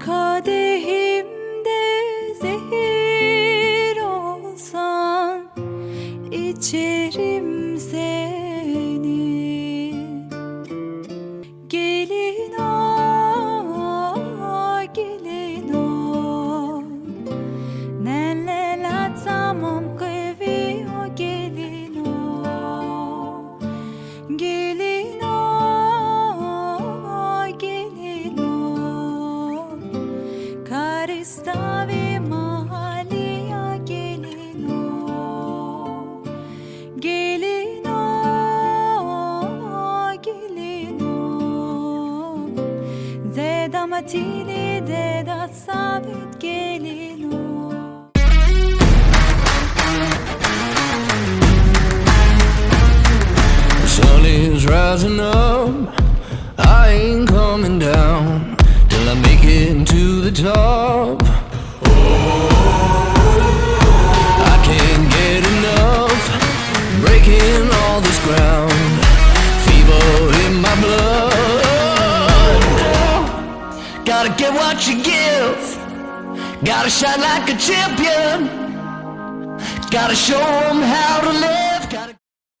Kadehimde zehir olsan içerim seni. Gelin o, gelin o. Nelle tamam Zeda matini deda sabit gelin o. The sun is rising up. I ain't coming down Gotta get what you give. Gotta shine like a champion. Gotta show 'em how to live.